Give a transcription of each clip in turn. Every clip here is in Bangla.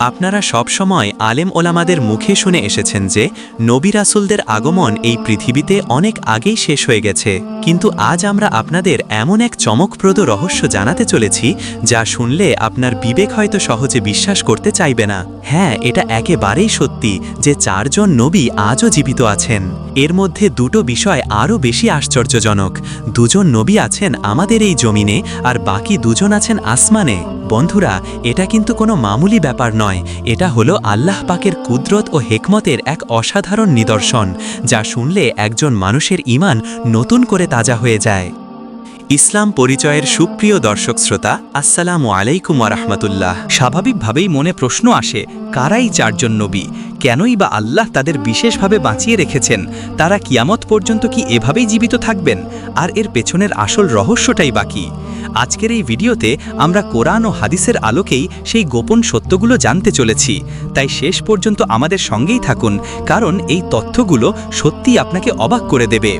আপনারা সবসময় আলেম ওলামাদের মুখে শুনে এসেছেন যে নবী রাসুলদের আগমন এই পৃথিবীতে অনেক আগেই শেষ হয়ে গেছে। কিন্তু আজ আমরা আপনাদের এমন এক চমকপ্রদ রহস্য জানাতে চলেছি, যা শুনলে আপনার বিবেক হয়তো সহজে বিশ্বাস করতে চাইবে না। হ্যাঁ এটা একেবারেই সত্যি যে চারজন নবী আজও জীবিত আছেন। এর মধ্যে দুটো বিষয় আরও বেশি আশ্চর্যজনক। দুজন নবী আছেন আমাদের এই জমিনে, আর বাকি দুজন আছেন আসমানে। বন্ধুরা, এটা কিন্তু কোনো মামুলি ব্যাপার নয়। এটা হলো আল্লাহ পাকের কুদরত ও হেকমতের এক অসাধারণ নিদর্শন, যা শুনলে একজন মানুষের ইমান নতুন করে তাজা হয়ে যায়। ইসলাম পরিচয়ের সুপ্রিয় দর্শক শ্রোতা, আসসালামু আলাইকুম ওরহমতুল্লাহ স্বাভাবিকভাবেই মনে প্রশ্ন আসে, কারাই চারজন নবী? কেনই বা আল্লাহ তাদের বিশেষভাবে বাঁচিয়ে রেখেছেন? তারা কিয়ামত পর্যন্ত কি এভাবেই জীবিত থাকবেন? আর এর পেছনের আসল রহস্যটাই বাকি আজকের এই ভিডিওতে আমরা কোরআন ও হাদিসের আলোকেই সেই গোপন সত্যগুলো জানতে চলেছি। তাই শেষ পর্যন্ত আমাদের সঙ্গেই থাকুন, কারণ এই তথ্যগুলো সত্যি আপনাকে অবাক করে দেবে।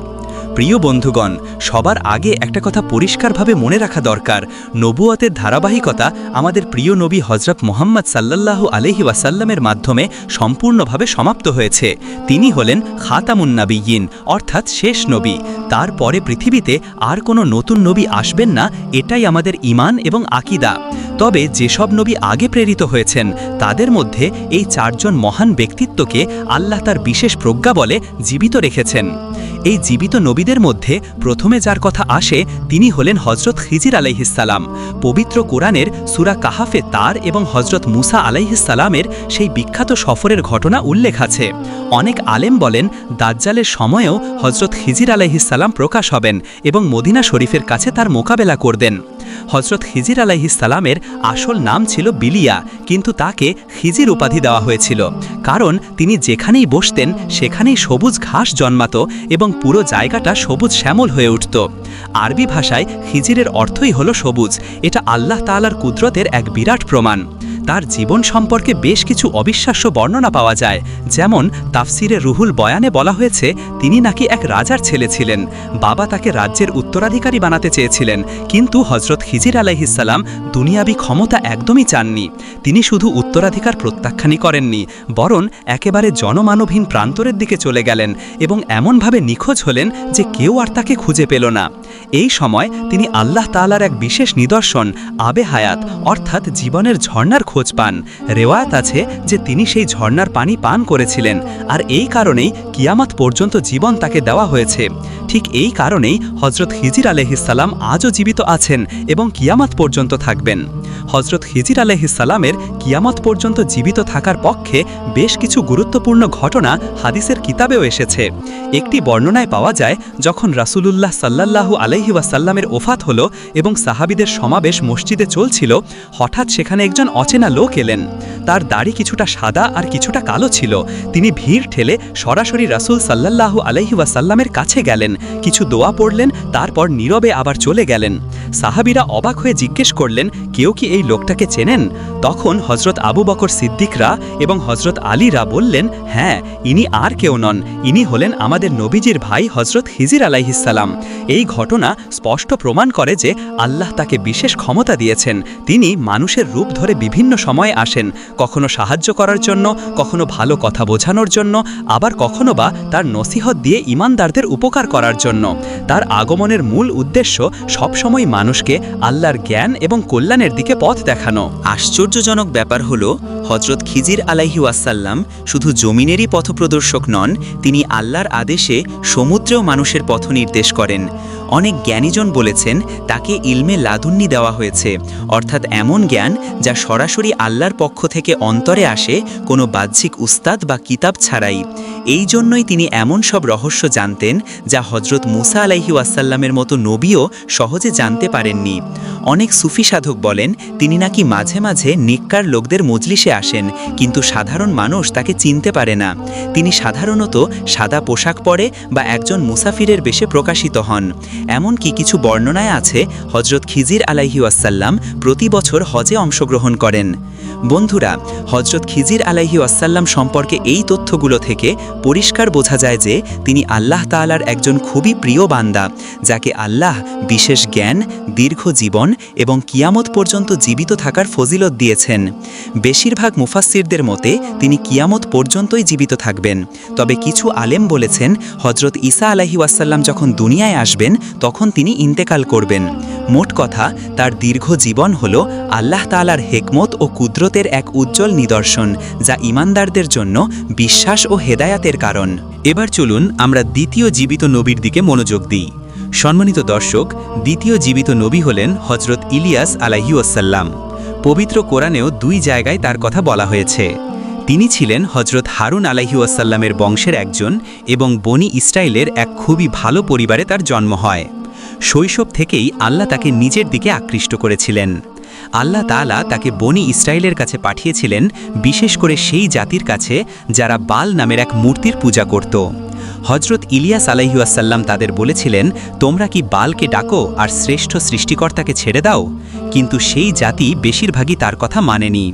প্রিয় বন্ধুগণ, সবার আগে একটা কথা পরিষ্কারভাবে মনে রাখা দরকার। নবুয়তের ধারাবাহিকতা আমাদের প্রিয় নবী হজরত মোহাম্মদ সাল্লাল্লাহু আলহি ওয়াসাল্লামের মাধ্যমে সম্পূর্ণভাবে সমাপ্ত হয়েছে। তিনি হলেন খাতামুন্নাবিয়িন অর্থাৎ শেষ নবী। তারপরে পৃথিবীতে আর কোনো নতুন নবী আসবেন না, এটাই আমাদের ইমান এবং আকিদা। তবে যেসব নবী আগে প্রেরিত হয়েছেন, তাদের মধ্যে এই চারজন মহান ব্যক্তিত্বকে আল্লাহ তার বিশেষ প্রজ্ঞা বলে জীবিত রেখেছেন। এই জীবিত নবীদের মধ্যে প্রথমে যার কথা আসে, তিনি হলেন হজরত খিজির আলাইহিসালাম পবিত্র কোরআনের সুরা কাহাফে তার এবং হজরত মুসা আলাইহিসালামের সেই বিখ্যাত সফরের ঘটনা উল্লেখ আছে। অনেক আলেম বলেন, দাজ্জালের সময়েও হজরত খিজির আলাইহিসালাম প্রকাশ হবেন এবং মদিনা শরীফের কাছে তার মোকাবেলা করবেন। হজরত খিজির আলাইহিসালামের আসল নাম ছিল বিলিয়া, কিন্তু তাকে খিজির উপাধি দেওয়া হয়েছিল। কারণ তিনি যেখানেই বসতেন, সেখানেই সবুজ ঘাস জন্মাত এবং পুরো জায়গাটা সবুজ শ্যামল হয়ে উঠত। আরবি ভাষায় খিজিরের অর্থই হল সবুজ। এটা আল্লাহ তালার কুদরতের এক বিরাট প্রমাণ। তার জীবন সম্পর্কে বেশ কিছু অবিশ্বাস্য বর্ণনা পাওয়া যায়। যেমন, তাফসিরে রুহুল বয়ানে বলা হয়েছে, তিনি নাকি এক রাজার ছেলে ছিলেন। বাবা তাকে রাজ্যের উত্তরাধিকারী বানাতে চেয়েছিলেন। কিন্তু হজরত খিজির আলাইহিসাল্লাম দুনিয়াবি ক্ষমতা একদমই চাননি। তিনি শুধু উত্তরাধিকার প্রত্যাখ্যানই করেননি, বরং একেবারে জনমানবহীন প্রান্তরের দিকে চলে গেলেন এবং এমনভাবে নিখোঁজ হলেন যে কেউ আর তাকে খুঁজে পেল না। এই সময় তিনি আল্লাহ তালার এক বিশেষ নিদর্শন, আবে হায়াত, অর্থাৎ জীবনের ঝর্ণার খোঁজ পান। রেওয়ায়াত আছে যে তিনি সেই ঝর্ণার পানি পান করেছিলেন, আর এই কারণেই কিয়ামত পর্যন্ত জীবন তাকে দেওয়া হয়েছে। ঠিক এই কারণেই হজরত হিজির আলহিসাল্লাম আজও জীবিত আছেন এবং কিয়ামত পর্যন্ত থাকবেন। হজরত হিজির আলহিসাল্লামের কিয়ামত পর্যন্ত জীবিত থাকার পক্ষে বেশ কিছু গুরুত্বপূর্ণ ঘটনা হাদিসের কিতাবেও এসেছে। একটি বর্ণনায় পাওয়া যায়, যখন রাসুলুল্লাহ সাল্লাল্লাহু আলাইহি ওয়াসাল্লামের ওফাত হলো এবং সাহাবিদের সমাবেশ মসজিদে চলছিল, হঠাৎ সেখানে একজন অচেনা লোক এলেন। তার দাড়ি কিছুটা সাদা আর কিছুটা কালো ছিল। তিনি ভিড় ঠেলে সরাসরি রাসূল সাল্লাল্লাহু আলাইহি ওয়াসাল্লামের কাছে গেলেন। কিছু দোয়া পড়লেন, তারপর নীরবে আবার চলে গেলেন। সাহাবিরা অবাক হয়ে জিজ্ঞেস করলেন, কেউ কি এই লোকটাকে চেনেন? তখন হজরত আবু বকর সিদ্দিকরা এবং হজরত আলীরা বললেন হ্যাঁ ইনি আর কেউ নন। ইনি হলেন আমাদের নবীজির ভাই হজরত হিজির আলাইহিসাল্লাম এই ঘটনা স্পষ্ট প্রমাণ করে যে আল্লাহ তাকে বিশেষ ক্ষমতা দিয়েছেন। তিনি মানুষের রূপ ধরে বিভিন্ন সময়ে আসেন, কখনো সাহায্য করার জন্য, কখনো ভালো কথা বোঝানোর জন্য, আবার কখনো বা তার নসিহত দিয়ে ইমানদারদের উপকার করার জন্য। তার আগমনের মূল উদ্দেশ্য সবসময় মানুষকে আল্লাহর জ্ঞান এবং কল্যাণের দিকে পথ দেখানো। আশ্চর্যজনক ব্যাপার হল হজরত খিজির আলাইহি ওয়াসাল্লাম শুধু জমিনেরই পথপ্রদর্শক নন, তিনি আল্লাহর আদেশে সমুদ্রেও মানুষের পথ নির্দেশ করেন। অনেক জ্ঞানীজন বলেছেন, তাকে ইলমে লাদুন্নি দেওয়া হয়েছে। অর্থাৎ এমন জ্ঞান যা সরাসরি আল্লাহর পক্ষ থেকে অন্তরে আসে, কোনো বাহ্যিক উস্তাদ বা কিতাব ছাড়াই। এই জন্যই তিনি এমন সব রহস্য জানতেন যা হজরত মুসা আলাইহি ওয়াসাল্লামের মতো নবীও সহজে জানতে পারেননি। অনেক সুফি সাধক বলেন, তিনি নাকি মাঝে মাঝে নিক্কার লোকদের মজলিসে আসেন, কিন্তু সাধারণ মানুষ তাকে চিনতে পারে না। তিনি সাধারণত সাদা পোশাক পরে বা একজন মুসাফিরের বেশে প্রকাশিত হন। এমনকি কিছু বর্ণনায় আছে হজরত খিজির আলাইহি ওয়াসাল্লাম প্রতি বছর হজে অংশগ্রহণ করেন। বন্ধুরা হজরত খিজির আলাহি ওয়াসাল্লাম সম্পর্কে এই তথ্যগুলো থেকে পরিষ্কার বোঝা যায় যে তিনি আল্লাহ তাআলার একজন খুবই প্রিয় বান্দা, যাকে আল্লাহ বিশেষ জ্ঞান, দীর্ঘ জীবন এবং কিয়ামত পর্যন্ত জীবিত থাকার ফজিলত দিয়েছেন। বেশিরভাগ মুফাসসিরদের মতে তিনি কিয়ামত পর্যন্তই জীবিত থাকবেন। তবে কিছু আলেম বলেছেন হজরত ঈসা আলাহি ওয়াসাল্লাম যখন দুনিয়ায় আসবেন, তখন তিনি ইন্তেকাল করবেন। মোট কথা, তার দীর্ঘ জীবন হল আল্লাহ তাআলার হেকমত ও কুদরতের এক উজ্জ্বল নিদর্শন, যা ইমানদারদের জন্য বিশ্বাস ও হেদায়াতের কারণ। এবার চলুন আমরা দ্বিতীয় জীবিত নবীর দিকে মনোযোগ দিই। সম্মানিত দর্শক, দ্বিতীয় জীবিত নবী হলেন হজরত ইলিয়াস আলাহিউসাল্লাম পবিত্র কোরআনেও দুই জায়গায় তার কথা বলা হয়েছে। তিনি ছিলেন হজরত হারুন আলাহিউসাল্লামের বংশের একজন এবং বনি ইসরায়েলের এক খুবই ভালো পরিবারে তার জন্ম হয়। শৈশব থেকেই আল্লাহ তাকে নিজের দিকে আকৃষ্ট করেছিলেন। আল্লাহ তাআলা তাকে বনি ইসরায়েলের কাছে পাঠিয়েছিলেন, বিশেষ করে সেই জাতির কাছে যারা বাল নামের এক মূর্তির পূজা করত। হজরত ইলিয়াস আলাইহুয়াসাল্লাম তাদের বলেছিলেন, তোমরা কি বালকে ডাকো আর শ্রেষ্ঠ সৃষ্টিকর্তাকে ছেড়ে দাও? কিন্তু সেই জাতি বেশিরভাগই তার কথা মানেনি।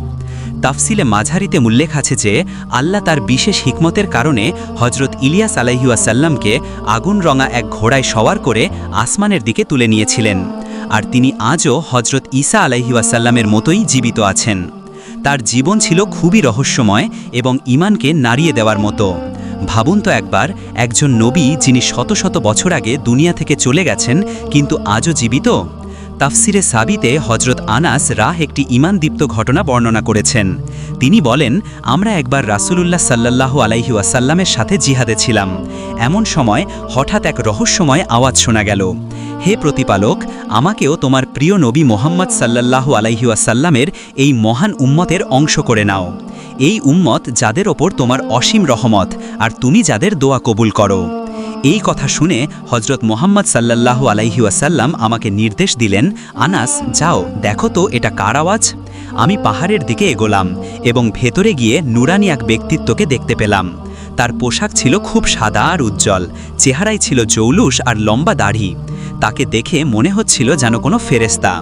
তাফসিলে মাঝারিতে উল্লেখ আছে যে, আল্লাহ তার বিশেষ হিকমতের কারণে হজরত ইলিয়াস আলাইহুয়াসাল্লামকে আগুন রঙা এক ঘোড়ায় সওয়ার করে আসমানের দিকে তুলে নিয়েছিলেন। আর তিনি আজও হজরত ঈসা আলাইহিওয়াসাল্লামের মতোই জীবিত আছেন। তার জীবন ছিল খুবই রহস্যময় এবং ইমানকে নাড়িয়ে দেওয়ার মতো। ভাবুন তো একবার, একজন নবী যিনি শত শত বছর আগে দুনিয়া থেকে চলে গেছেন, কিন্তু আজও জীবিত? তাফসিরে সাবিতে হজরত আনাস রাহ একটি ইমানদীপ্ত ঘটনা বর্ণনা করেছেন। তিনি বলেন, আমরা একবার রাসূলুল্লাহ সাল্লাল্লাহু আলাইহি ওয়াসাল্লামের সাথে জিহাদে ছিলাম। এমন সময় হঠাৎ এক রহস্যময় আওয়াজ শোনা গেল। হে প্রতিপালক, আমাকেও তোমার প্রিয় নবী মোহাম্মদ সাল্লাল্লাহু আলাইহি ওয়াসাল্লামের এই মহান উম্মতের অংশ করে নাও। এই উম্মত যাদের ওপর তোমার অসীম রহমত, আর তুমি যাদের দোয়া কবুল করো। এই কথা শুনে হজরত মোহাম্মদ সাল্লাল্লাহু আলাইহি ওয়াসাল্লাম আমাকে নির্দেশ দিলেন, আনাস, যাও, দেখো তো এটা কার আওয়াজ? আমি পাহাড়ের দিকে এগোলাম এবং ভেতরে গিয়ে নুরানি এক ব্যক্তিত্বকে দেখতে পেলাম। তার পোশাক ছিল খুব সাদা আর উজ্জ্বল, চেহারায় ছিল জৌলুস আর লম্বা দাড়ি। তাকে দেখে মনে হচ্ছিল যেন কোনো ফেরেস্তা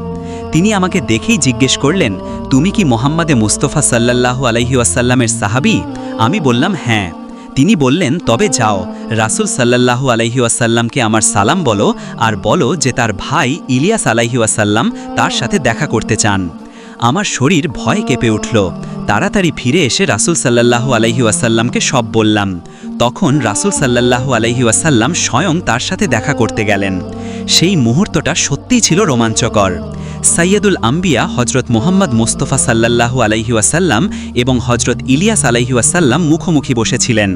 তিনি আমাকে দেখেই জিজ্ঞেস করলেন, তুমি কি মোহাম্মদে মুস্তফা সাল্লাল্লাহু আলাইহি ওয়াসাল্লামের সাহাবি? আমি বললাম হ্যাঁ। তিনি বললেন, তবে যাও, রাসূল সাল্লাল্লাহু আলাইহি আমার সালাম বলো আর বলো যে তার ভাই ইলিয়াস আলাইহি ওয়াসাল্লাম তার সাথে দেখা করতে চান। আমার শরীর ভয় কেঁপে উঠল। তাড়াতাড়ি ফিরে এসে রাসূল সাল্লাল্লাহু আলাইহি সব বললাম। তখন রাসূল সাল্লাল্লাহু আলাইহি ওয়াসাল্লাম স্বয়ং তার সাথে দেখা করতে গেলেন। সেই মুহূর্তটা সত্যিই ছিল রোমাঞ্চকর। সাইয়দুল আম্বিয়া হজরত মোহাম্মদ মোস্তফা সাল্লাল্লাহু আলাইহি ওয়াসাল্লাম এবং হজরত ইলিয়াস আলাইহি ওয়াসাল্লাম মুখোমুখি বসেছিলেন।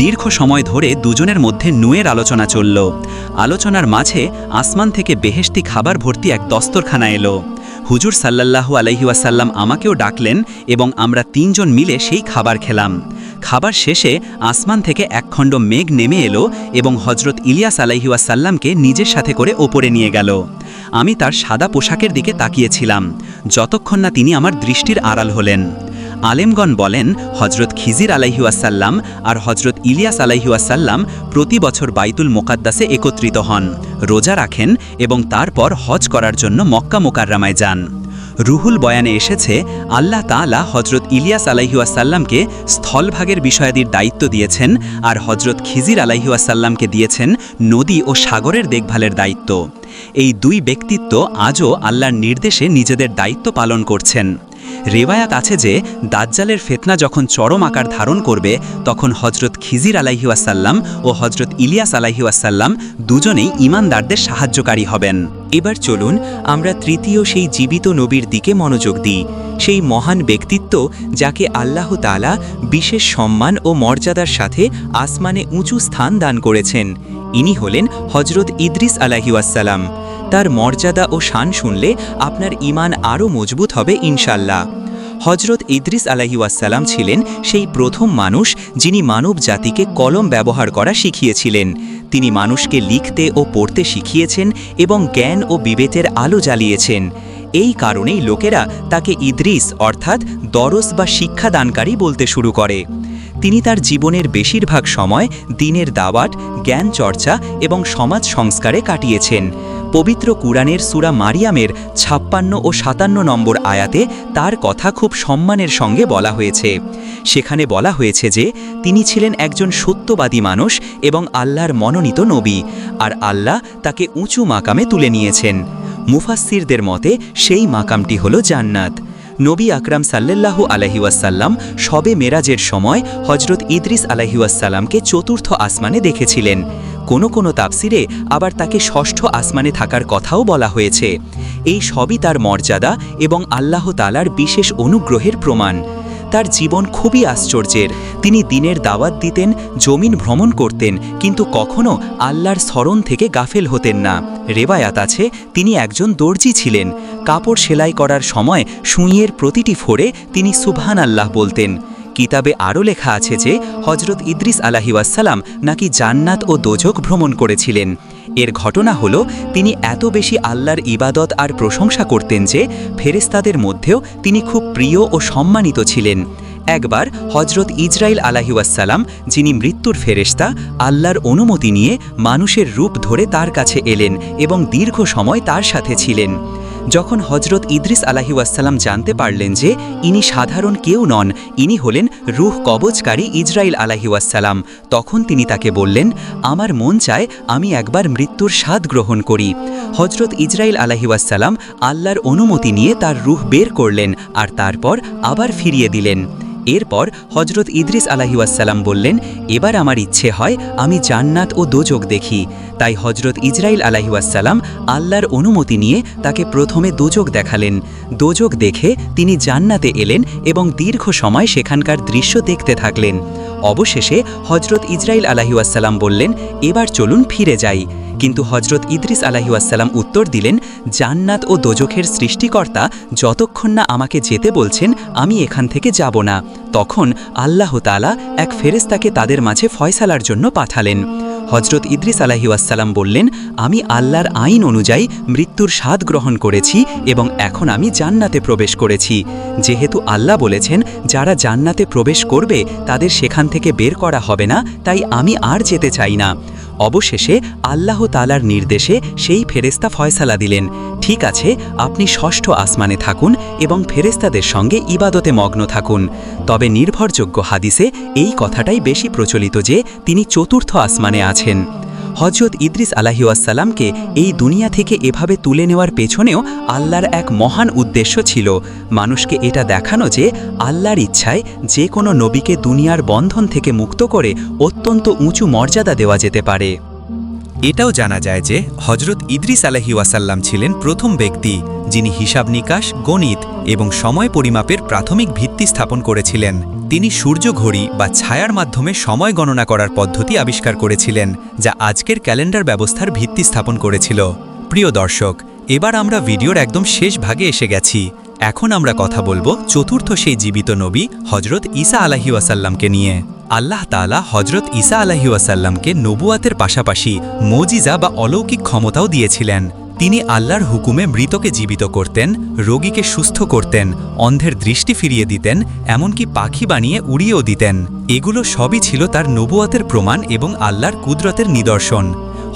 দীর্ঘ সময় ধরে দুজনের মধ্যে নুয়ের আলোচনা চলল। আলোচনার মাঝে আসমান থেকে বেহেশতি খাবার ভর্তি এক দস্তরখানা এলো। হুজুর সাল্লাল্লাহু আলাইহি ওয়াসাল্লাম আমাকেও ডাকলেন এবং আমরা তিনজন মিলে সেই খাবার খেলাম। খাবার শেষে আসমান থেকে একখণ্ড মেঘ নেমে এলো এবং হজরত ইলিয়াস আলাইহিওয়াসাল্লামকে নিজের সাথে করে ওপরে নিয়ে গেল। আমি তার সাদা পোশাকের দিকে তাকিয়েছিলাম, যতক্ষণ না তিনি আমার দৃষ্টির আড়াল হলেন। আলেমগণ বলেন হজরত খিজির আলাইহুয়াসাল্লাম আর হজরত ইলিয়াস আলাইহুয়াসাল্লাম প্রতি বছর বাইতুল মোকাদ্দাসে একত্রিত হন, রোজা রাখেন এবং তারপর হজ করার জন্য মক্কা মোকাররামায় যান। রুহুল বয়ানে এসেছে, আল্লাহ তাআলা হজরত ইলিয়াস আলাইহুয়াসাল্লামকে স্থলভাগের বিষয়াদির দায়িত্ব দিয়েছেন আর হজরত খিজির আলাইহুয়াসাল্লামকে দিয়েছেন নদী ও সাগরের দেখভালের দায়িত্ব। এই দুই ব্যক্তিত্ব আজও আল্লাহর নির্দেশে নিজেদের দায়িত্ব পালন করছেন। রেওয়ায়াত আছে যে, দাজ্জালের ফেতনা যখন চরম আকার ধারণ করবে, তখন হজরত খিজির আলাইহিওয়াসাল্লাম ও হজরত ইলিয়াস আলাইহিওয়াসাল্লাম দুজনেই ইমানদারদের সাহায্যকারী হবেন। এবার চলুন আমরা তৃতীয় সেই জীবিত নবীর দিকে মনোযোগ দিই। সেই মহান ব্যক্তিত্ব যাকে আল্লাহ তালা বিশেষ সম্মান ও মর্যাদার সাথে আসমানে উঁচু স্থান দান করেছেন। ইনি হলেন হজরত ইদ্রিস আলাহিউসাল্লাম তার মর্যাদা ও শান শুনলে আপনার ইমান আরও মজবুত হবে ইনশাল্লাহ হজরত ইদ্রিস আলাহিউসাল্লাম ছিলেন সেই প্রথম মানুষ যিনি মানব জাতিকে কলম ব্যবহার করা শিখিয়েছিলেন। তিনি মানুষকে লিখতে ও পড়তে শিখিয়েছেন এবং জ্ঞান ও বিবেকের আলো জ্বালিয়েছেন। এই কারণেই লোকেরা তাকে ইদ্রিস অর্থাৎ দরস বা শিক্ষাদানকারী বলতে শুরু করে। তিনি তার জীবনের বেশিরভাগ সময় দিনের দাওয়াত জ্ঞান চর্চা এবং সমাজ সংস্কারে কাটিয়েছেন। পবিত্র কুরআনের সুরা মারিয়ামের ছাপ্পান্ন ও সাতান্ন নম্বর আয়াতে তার কথা খুব সম্মানের সঙ্গে বলা হয়েছে। সেখানে বলা হয়েছে যে, তিনি ছিলেন একজন সত্যবাদী মানুষ এবং আল্লাহর মনোনীত নবী, আর আল্লাহ তাকে উঁচু মাকামে তুলে নিয়েছেন। মুফাসসিরদের মতে, সেই মাকামটি হল জান্নাত। নবী আকরাম সাল্লাল্লাহু আলহিউসাল্লাম সবে মেরাজের সময় হজরত ইদ্রিস আলহিউসাল্লামকে চতুর্থ আসমানে দেখেছিলেন। কোনো কোনো তাফসিরে আবার তাকে ষষ্ঠ আসমানে থাকার কথাও বলা হয়েছে। এই সবই তার মর্যাদা এবং আল্লাহ তালার বিশেষ অনুগ্রহের প্রমাণ। তার জীবন খুবই আশ্চর্যের। তিনি দিনের দাওয়াত দিতেন, জমিন ভ্রমণ করতেন, কিন্তু কখনো আল্লাহর স্মরণ থেকে গাফেল হতেন না। রেবায়াত আছে, তিনি একজন দর্জি ছিলেন। কাপড় সেলাই করার সময় সুইয়ের প্রতিটি ফোড়ে তিনি সুবহান আল্লাহ বলতেন। কিতাবে আরও লেখা আছে যে হজরত ইদ্রিস আলাহিউসাল্লাম নাকি জান্নাত ও দোজক ভ্রমণ করেছিলেন। এর ঘটনা হল, তিনি এত বেশি আল্লাহর ইবাদত আর প্রশংসা করতেন যে ফেরেস্তাদের মধ্যেও তিনি খুব প্রিয় ও সম্মানিত ছিলেন। একবার হজরত ইজরাইল আলাহিউসাল্লাম যিনি মৃত্যুর ফেরেস্তা আল্লাহর অনুমতি নিয়ে মানুষের রূপ ধরে তার কাছে এলেন এবং দীর্ঘ সময় তার সাথে ছিলেন। যখন হজরত ইদ্রিস আলাহি ওয়াসাল্লাম জানতে পারলেন যে ইনি সাধারণ কেউ নন, ইনি হলেন রুহ কবচকারী ইসরায়েল আলাহি ওয়াসাল্লাম তখন তিনি তাকে বললেন, আমার মন চায় আমি একবার মৃত্যুর স্বাদ গ্রহণ করি। হজরত ইসরায়েল আলাহি ওয়াসাল্লাম আল্লাহর অনুমতি নিয়ে তার রুহ বের করলেন আর তারপর আবার ফিরিয়ে দিলেন। এরপর হজরত ইদ্রিস আলাহিউসালাম বললেন, এবার আমার ইচ্ছে হয় আমি জান্নাত ও দোজক দেখি। তাই হজরত ইজরাইল আলাহিউসালাম আল্লাহর অনুমতি নিয়ে তাকে প্রথমে দোজক দেখালেন। দোজক দেখে তিনি জান্নাতে এলেন এবং দীর্ঘ সময় সেখানকার দৃশ্য দেখতে থাকলেন। অবশেষে হজরত ইজরাইল আলাহিউসালাম বললেন, এবার চলুন ফিরে যাই। কিন্তু হজরত ইদ্রিস আলাহিউসালাম উত্তর দিলেন, জান্নাত ও দোজখের সৃষ্টিকর্তা যতক্ষণ না আমাকে যেতে বলছেন, আমি এখান থেকে যাব না। তখন আল্লাহ তালা এক ফেরেস্তাকে তাদের মাঝে ফয়সালার জন্য পাঠালেন। হজরত ইদ্রিস আলাহিউসালাম বললেন, আমি আল্লাহর আইন অনুযায়ী মৃত্যুর স্বাদ গ্রহণ করেছি এবং এখন আমি জান্নাতে প্রবেশ করেছি। যেহেতু আল্লাহ বলেছেন, যারা জান্নাতে প্রবেশ করবে, তাদের সেখান থেকে বের করা হবে না, তাই আমি আর যেতে চাই না। অবশেষে আল্লাহ তালার নির্দেশে সেই ফেরেস্তা ফয়সালা দিলেন। ঠিক আছে, আপনি ষষ্ঠ আসমানে থাকুন এবং ফেরেস্তাদের সঙ্গে ইবাদতে মগ্ন থাকুন। তবে নির্ভরযোগ্য হাদিসে এই কথাটাই বেশি প্রচলিত যে তিনি চতুর্থ আসমানে আছেন। হজরত ইদ্রিস আলাহিউসাল্লামকে এই দুনিয়া থেকে এভাবে তুলে নেওয়ার পেছনেও আল্লাহর এক মহান উদ্দেশ্য ছিল। মানুষকে এটা দেখানো যে আল্লাহর ইচ্ছায় যে কোনো নবীকে দুনিয়ার বন্ধন থেকে মুক্ত করে অত্যন্ত উঁচু মর্যাদা দেওয়া যেতে পারে। এটাও জানা যায় যে হজরত ইদ্রিস আলহি ছিলেন প্রথম ব্যক্তি, যিনি হিসাব নিকাশ, গণিত এবং সময় পরিমাপের প্রাথমিক ভিত্তি স্থাপন করেছিলেন। তিনি সূর্য ঘড়ি বা ছায়ার মাধ্যমে সময় গণনা করার পদ্ধতি আবিষ্কার করেছিলেন, যা আজকের ক্যালেন্ডার ব্যবস্থার ভিত্তি স্থাপন করেছিল। প্রিয় দর্শক, এবার আমরা ভিডিওর একদম শেষ ভাগে এসে গেছি। এখন আমরা কথা বলব চতুর্থ সেই জীবিত নবী হজরত ঈসা আলাহি ওয়াসাল্লামকে নিয়ে। আল্লাহ তাআলা হজরত ঈসা আলাহি ওয়াসাল্লামকে নবুয়াতের পাশাপাশি মজিজা বা অলৌকিক ক্ষমতাও দিয়েছিলেন। তিনি আল্লাহর হুকুমে মৃতকে জীবিত করতেন, রোগীকে সুস্থ করতেন, অন্ধের দৃষ্টি ফিরিয়ে দিতেন, এমনকি পাখি বানিয়ে উড়িয়েও দিতেন। এগুলো সবই ছিল তার নবুয়াতের প্রমাণ এবং আল্লাহর কুদরতের নিদর্শন।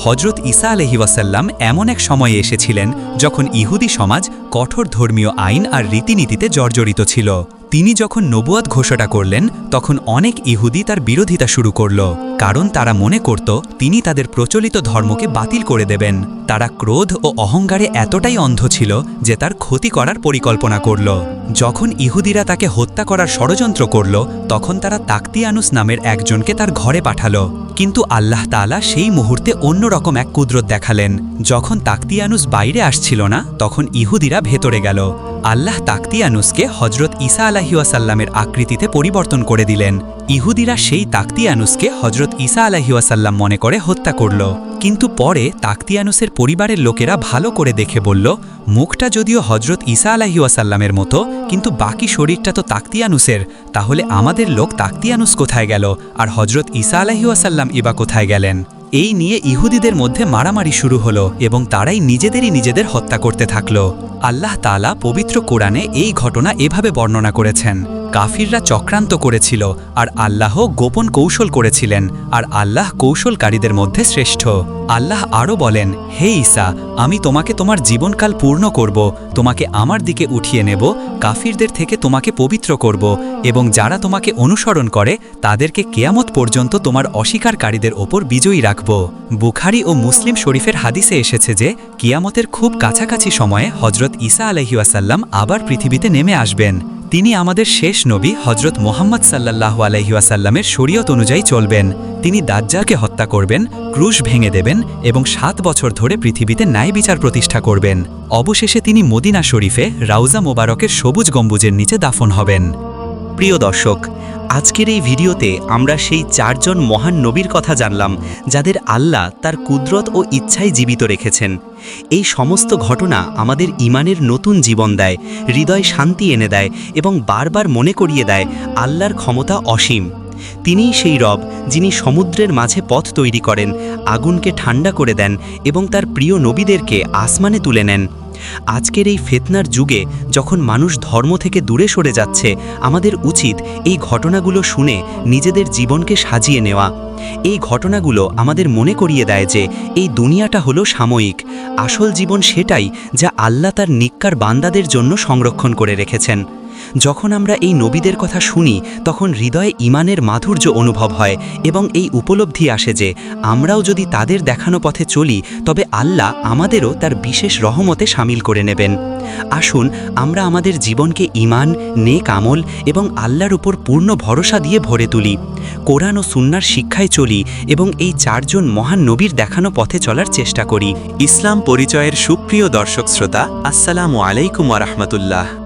হজরত ইসা আলহি ওয়াসাল্লাম এমন এক সময়ে এসেছিলেন যখন ইহুদি সমাজ কঠোর ধর্মীয় আইন আর রীতিনীতিতে জর্জরিত ছিল। তিনি যখন নবুয়াত ঘোষণা করলেন, তখন অনেক ইহুদি তার বিরোধিতা শুরু করল। কারণ তারা মনে করত, তিনি তাদের প্রচলিত ধর্মকে বাতিল করে দেবেন। তারা ক্রোধ ও অহংকারে এতটাই অন্ধ ছিল যে তার ক্ষতি করার পরিকল্পনা করল। যখন ইহুদিরা তাকে হত্যা করার ষড়যন্ত্র করল, তখন তারা তাকতিয়ানুস নামের একজনকে তার ঘরে পাঠালো। কিন্তু আল্লাহ তাআলা সেই মুহূর্তে অন্যরকম এক কুদরত দেখালেন। যখন তাকতিয়ানুস বাইরে আসছিল না, তখন ইহুদিরা ভেতরে গেল। আল্লাহ তাকতিয়ানুসকে হজরত ঈসা আলাহিউসাল্লামের আকৃতিতে পরিবর্তন করে দিলেন। ইহুদিরা সেই তাকতিয়ানুসকে হজরত ঈসা আলাহিউসাল্লাম মনে করে হত্যা করল। কিন্তু পরে তাকতিয়ানুসের পরিবারের লোকেরা ভালো করে দেখে বলল, মুখটা যদিও হজরত ঈসা আলাহিউসাল্লামের মতো, কিন্তু বাকি শরীরটা তো তাকতিয়ানুসের। তাহলে আমাদের লোক তাকতিয়ানুস কোথায় গেল? আর হজরত ঈসা আলাহিউসাল্লাম ইবা কোথায় গেলেন? এই নিয়ে ইহুদিদের মধ্যে মারামারি শুরু হলো এবং তারাই নিজেদেরই নিজেদের হত্যা করতে থাকল। আল্লাহ তালা পবিত্র কোরআনে এই ঘটনা এভাবে বর্ণনা করেছেন। কাফিররা চক্রান্ত করেছিল আর আল্লাহ গোপন কৌশল করেছিলেন আর আল্লাহ কৌশলকারীদের মধ্যে শ্রেষ্ঠ। আল্লাহ আরও বলেন, হে ঈসা, আমি তোমাকে তোমার জীবনকাল পূর্ণ করব, তোমাকে আমার দিকে উঠিয়ে নেব, কাফিরদের থেকে তোমাকে পবিত্র করব এবং যারা তোমাকে অনুসরণ করে, তাদেরকে কেয়ামত পর্যন্ত তোমার অস্বীকারীদের ওপর বিজয়ী রাখব। বুখারি ও মুসলিম শরীফের হাদিসে এসেছে যে, কিয়ামতের খুব কাছাকাছি সময়ে হজরত ঈসা আলহিউসাল্লাম আবার পৃথিবীতে নেমে আসবেন। তিনি আমাদের শেষ নবী হজরত মোহাম্মদ সাল্লাহ আলহিউসাল্লামের শরীয়ত অনুযায়ী চলবেন। তিনি দাজ্জারকে হত্যা করবেন, ক্রুশ ভেঙে দেবেন এবং সাত বছর ধরে পৃথিবীতে ন্যায় বিচার প্রতিষ্ঠা করবেন। অবশেষে তিনি মদিনা শরীফে রাউজা মোবারকের সবুজ গম্বুজের নিচে দাফন হবেন। প্রিয় দর্শক আজকের এই ভিডিওতে আমরা সেই চারজন মহান নবীর কথা জানলাম, যাদের আল্লাহ তার কুদরত ও ইচ্ছায় জীবিত রেখেছেন। এই সমস্ত ঘটনা আমাদের ইমানের নতুন জীবন দেয়, হৃদয় শান্তি এনে দেয় এবং বারবার মনে করিয়ে দেয় আল্লাহর ক্ষমতা অসীম। তিনিই সেই রব, যিনি সমুদ্রের মাঝে পথ তৈরি করেন, আগুনকে ঠান্ডা করে দেন এবং তার প্রিয় নবীদেরকে আসমানে তুলে নেন। আজকের এই ফেতনার যুগে যখন মানুষ ধর্ম থেকে দূরে সরে যাচ্ছে, আমাদের উচিত এই ঘটনাগুলো শুনে নিজেদের জীবনকে সাজিয়ে নেওয়া। এই ঘটনাগুলো আমাদের মনে করিয়ে দেয় যে এই দুনিয়াটা হলো সাময়িক। আসল জীবন সেটাই যা আল্লাহ তার নিক্কার বান্দাদের জন্য সংরক্ষণ করে রেখেছেন। যখন আমরা এই নবীদের কথা শুনি, তখন হৃদয়ে ইমানের মাধুর্য অনুভব হয় এবং এই উপলব্ধি আসে যে আমরাও যদি তাদের দেখানো পথে চলি, তবে আল্লাহ আমাদেরও তার বিশেষ রহমতে সামিল করে নেবেন। আসুন, আমরা আমাদের জীবনকে ইমান নেক আমল এবং আল্লাহর উপর পূর্ণ ভরসা দিয়ে ভরে তুলি। কোরআন ও সুন্নার শিক্ষায় চলি এবং এই চারজন মহান নবীর দেখানো পথে চলার চেষ্টা করি। ইসলাম পরিচয়ের সুপ্রিয় দর্শক শ্রোতা, আসসালামু আলাইকুম রহমতুল্লাহ।